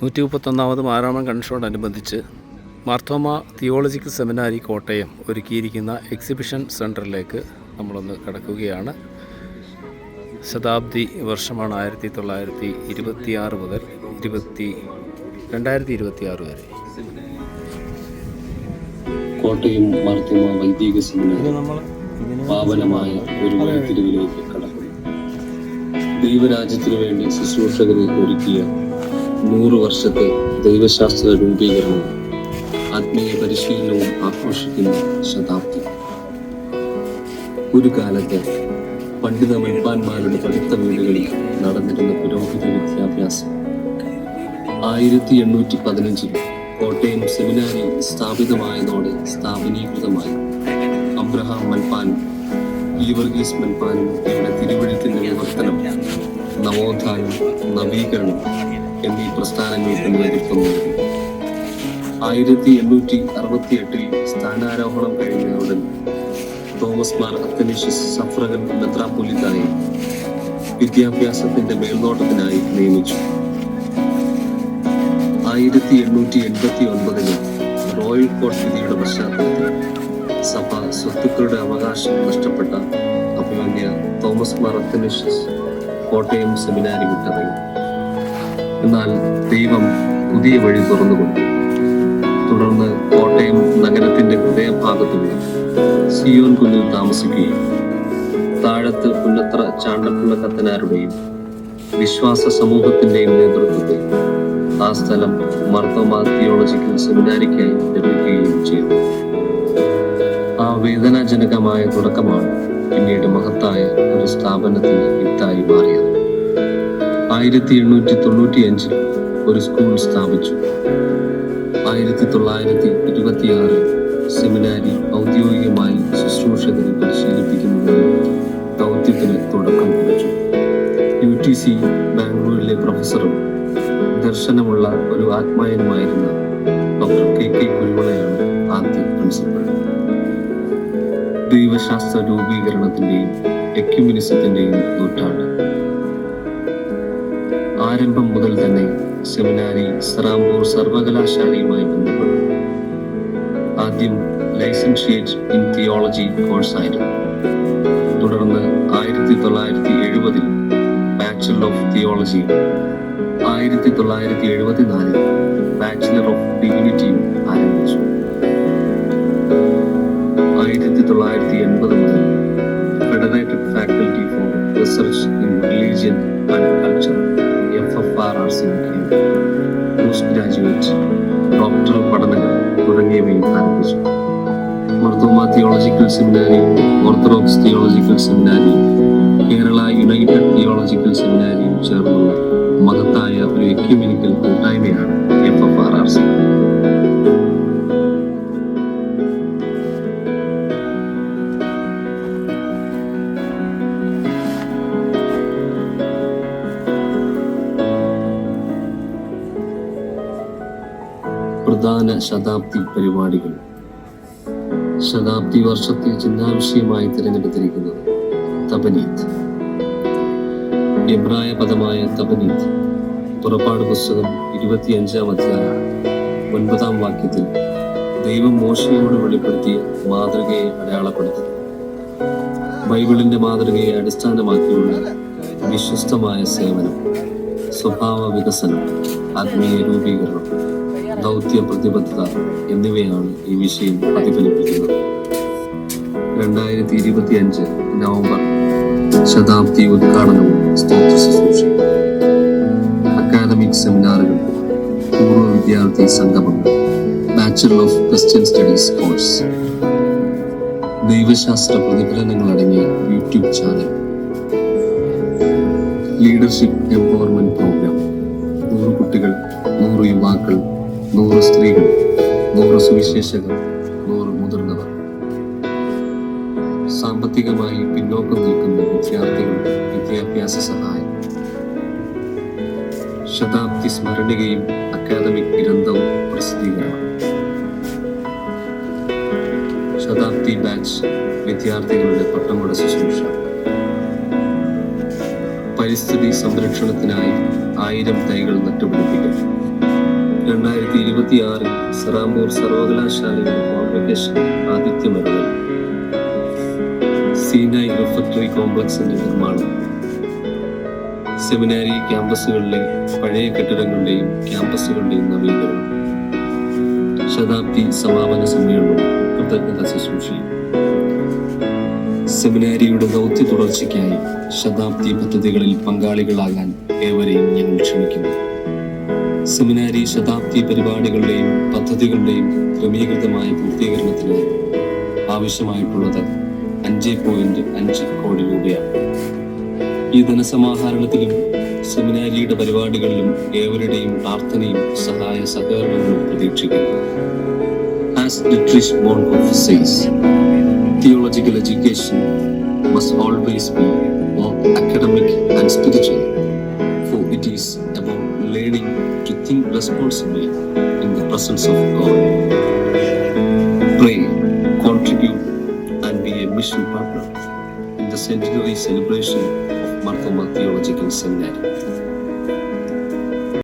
നൂറ്റി മുപ്പത്തൊന്നാമത് മാരാമൺ കൺഷോടനുബന്ധിച്ച് മാർത്തോമ തിയോളജിക്കൽ സെമിനാരി കോട്ടയം ഒരുക്കിയിരിക്കുന്ന എക്സിബിഷൻ സെന്ററിലേക്ക് നമ്മളൊന്ന് കടക്കുകയാണ്. ശതാബ്ദി വർഷമാണ് ആയിരത്തി തൊള്ളായിരത്തി ഇരുപത്തിയാറ് മുതൽ ഇരുപത്തി രണ്ടായിരത്തി ഇരുപത്തിയാറ് വരെ. കോട്ടയം മാർത്തോമ വൈദിക സെമിനാരി പാവനമായ ഒരു വഴിത്തിരിവിലേക്ക് കടക്കും ദൈവരാജ്യത്തിനു വേണ്ടി ശുശ്രൂഷകരെ ഒരുക്കിയ നൂറ് വർഷത്തെ ദൈവശാസ്ത്ര രൂപീകരണവും ആത്മീയ പരിശീലനവും ആഘോഷിക്കുന്ന ശതാബ്ദി. ഒരു കാലത്ത് പണ്ഡിത മൽപ്പാന്മാരുടെ പഠിത്ത വീടുകളിൽ നടന്നിരുന്ന പുരോഹിത വിദ്യാഭ്യാസം ആയിരത്തി എണ്ണൂറ്റി പതിനഞ്ചിൽ കോട്ടയം സെമിനാരി സ്ഥാപിതമായതോടെ സ്ഥാപനീകൃതമായി. അബ്രഹാം മൽപ്പാനും ഈവർഗീസ് മൽപ്പാനും ഇവിടെ തിരുവഴുത്തിന്റെ വിവർത്തനം നവോത്ഥാനം നവീകരണം എന്നീ പ്രസ്ഥാനങ്ങൾ നൽകി ആയിരത്തി എണ്ണൂറ്റി അറുപത്തി എട്ടിൽ സ്ഥാനാരോഹണം കഴിഞ്ഞ തോമസ് മാർ അത്തനീഷ്യസ് സഫ്രകൻ മെത്രാപ്പൊലിത്തായി വിദ്യാഭ്യാസത്തിന്റെ മേൽനോട്ടത്തിനായി നിയമിച്ചു. ആയിരത്തി എണ്ണൂറ്റി എൺപത്തി ഒൻപതിന് റോയൽ കോർട്ട് വിധിയുടെ പശ്ചാത്തലത്തിൽ സഭ സ്വത്തുക്കളുടെ അവകാശം നഷ്ടപ്പെട്ട Abhimanya Thomas Mar Athanasius Kottayam seminary വിട്ടിറങ്ങി എന്നാൽ ദൈവം പുതിയ വഴി തുറന്നുകൊണ്ടു തുടർന്ന് കോട്ടയം നഗരത്തിന്റെ ഹൃദയഭാഗത്തുള്ള സിയോൻ കുന്നിൽ താമസിക്കുകയും താഴത്ത് പുന്നത്ര ചാണ്ടപ്പിള്ള കത്തനാരുടെയും വിശ്വാസ സമൂഹത്തിന്റെയും നേതൃത്വത്തിൽ ആ സ്ഥലം മർത്തോമാ തിയോളജിക്കൽ സെമിനാരിക്കായി ലഭിക്കുകയും ചെയ്തു. ആ വേദനാജനകമായ തുടക്കമാണ് പിന്നീട് മഹത്തായ ഒരു സ്ഥാപനത്തിന് വിത്തായി മാറിയത്. ആയിരത്തി എണ്ണൂറ്റി തൊണ്ണൂറ്റി അഞ്ചിൽ ഒരു സ്കൂൾ സ്ഥാപിച്ചു. ആയിരത്തി തൊള്ളായിരത്തി ഇരുപത്തിയാറിൽ സെമിനാരി ഔദ്യോഗികമായി ശുശ്രൂഷകരെ പരിശീലിപ്പിക്കുന്നതിന് ദൗത്യത്തിന് തുടക്കം കുറിച്ചു. യു ടി സി ബാംഗ്ലൂരിലെ പ്രൊഫസറും ദർശനമുള്ള ഒരു ആത്മായനുമായിരുന്ന ഡോക്ടർ കെ കെ കുരുവിളയാണ് ആദ്യ പ്രിൻസിപ്പൾ. ദൈവശാസ്ത്ര രൂപീകരണത്തിന്റെയും എക്യുമിനിസത്തിന്റെയും നൂറ്റാണ്ട് ആരംഭം മുതൽ തന്നെ സെമിനാരി സറാംപൂർ സർവകലാശാലയുമായി ബന്ധപ്പെട്ടു. ആദ്യം ലൈസൻഷിയേറ്റ് ഇൻ തിയോളജി കോഴ്സായിരുന്നു. തുടർന്ന് ആയിരത്തി തൊള്ളായിരത്തി എഴുപതിൽ ബാച്ചലർ ഓഫ് തിയോളജിയും ആയിരത്തി തൊള്ളായിരത്തി എഴുപത്തിനാലിൽ ബാച്ചലർ ഓഫ് ഡിഗ്നിറ്റിയും ആരംഭിച്ചു. ആയിരത്തി തൊള്ളായിരത്തി എൺപത് മുതൽ federated faculty for research in religion and culture. F F R R C post graduate doctor പഠനങ്ങൾ തുടങ്ങിയവയും ആരംഭിച്ചു. Marthoma theological seminary orthodox theological seminary Kerala united theological സെമിനാരിയും ചേർന്നുള്ള പ്രധാന ശതാബ്ദി പരിപാടികൾ. ശതാബ്ദി വർഷത്തിൽ ചിന്താവിഷയമായി തിരഞ്ഞെടുത്തിരിക്കുന്നത് തപനീത്. എബ്രായ പദമായ തപനീത് പുറപ്പാട് പുസ്തകം ഇരുപത്തിയഞ്ചാം അധ്യായം ഒൻപതാം വാക്യത്തിൽ ദൈവം മോശയോട് വെളിപ്പെടുത്തിയ മാതൃകയെ അടയാളപ്പെടുത്തി ബൈബിളിന്റെ മാതൃകയെ അടിസ്ഥാനമാക്കിയുള്ള വിശ്വസ്തമായ സേവനം സ്വഭാവ വികസനം ആത്മീയ രൂപീകരണം ദൗത്യ പ്രതിബദ്ധത എന്നിവയാണ് ഈ വിഷയം പ്രതിഫലിപ്പിക്കുന്നത്. രണ്ടായിരത്തി ഇരുപത്തി അഞ്ച് നവംബർ ശതാബ്ദി ഉദ്ഘാടനവും സ്തോത്ര ശുശ്രൂഷയും അക്കാദമിക് സെമിനാറുകൾ പൂർവ വിദ്യാർത്ഥി സംഗമങ്ങൾ bachelor of Christian studies course ദൈവശാസ്ത്ര പ്രതിഫലനങ്ങൾ അടങ്ങിയ YouTube channel leadership empowerment programme നൂറ് കുട്ടികൾ നൂറ് യുവാക്കൾ നൂറ് സ്ത്രീകൾ നൂറ് സുവിശേഷകർ നൂറ് മുതിർന്നവർ. സാമ്പത്തികമായി പിന്നോക്കം നിൽക്കുന്ന വിദ്യാർത്ഥികൾ വിദ്യാഭ്യാസ സഹായം. ശതാബ്ദി സ്മരണികയും അക്കാദമിക് ഗ്രന്ഥവും പ്രസിദ്ധീകരണം. ശതാബ്ദി ബാച്ച് വിദ്യാർത്ഥികളുടെ പട്ടമുട ശുശ്രൂഷ. പരിസ്ഥിതി സംരക്ഷണത്തിനായി ആയിരം തൈകൾ നട്ടുപിടിപ്പിക്കൽ. രണ്ടായിരത്തി ഇരുപത്തി ആറിൽ സെറാമ്പൂർ സർവകലാശാലയുടെ കോൺവെക്കേഷൻ ആതിഥ്യമരുളൽ സീനായി റിഫക്ടറി കോംപ്ലക്സിന്റെ നിർമ്മാണം. സെമിനാരി ക്യാമ്പസുകളിലെ പഴയ കെട്ടിടങ്ങളുടെയും ക്യാമ്പസുകളുടെയും നവീകരണം. ശതാബ്ദി സമാപന സമ്മേളനവും കൃതജ്ഞത ശുശ്രൂഷി സെമിനാരിയുടെ ദൗത്യ തുടർച്ചയ്ക്കായി ശതാബ്ദി പദ്ധതികളിൽ പങ്കാളികളാകാൻ ഏവരെയും ഞങ്ങൾ ക്ഷണിക്കുന്നു. സെമിനാരി ശതാബ്ദി പരിപാടികളുടെയും പദ്ധതികളുടെയും ക്രമീകൃതമായ പൂർത്തീകരണത്തിന് ആവശ്യമായിട്ടുള്ളത് അഞ്ച് പോയിന്റ് അഞ്ച് കോടി രൂപയാണ്. ഈ ധനസമാഹരണത്തിലും സെമിനാരിയുടെ പരിപാടികളിലും ഏവരുടെയും പ്രാർത്ഥനയും സഹായ സഹകരണങ്ങളും പ്രതീക്ഷിക്കുന്നു. As Dietrich Bonhoeffer says, theological education must always be both academic and spiritual, responsibly in the presence of God. Pray, contribute, and be a mission partner in the centenary celebration of Marthoma Theological Seminary.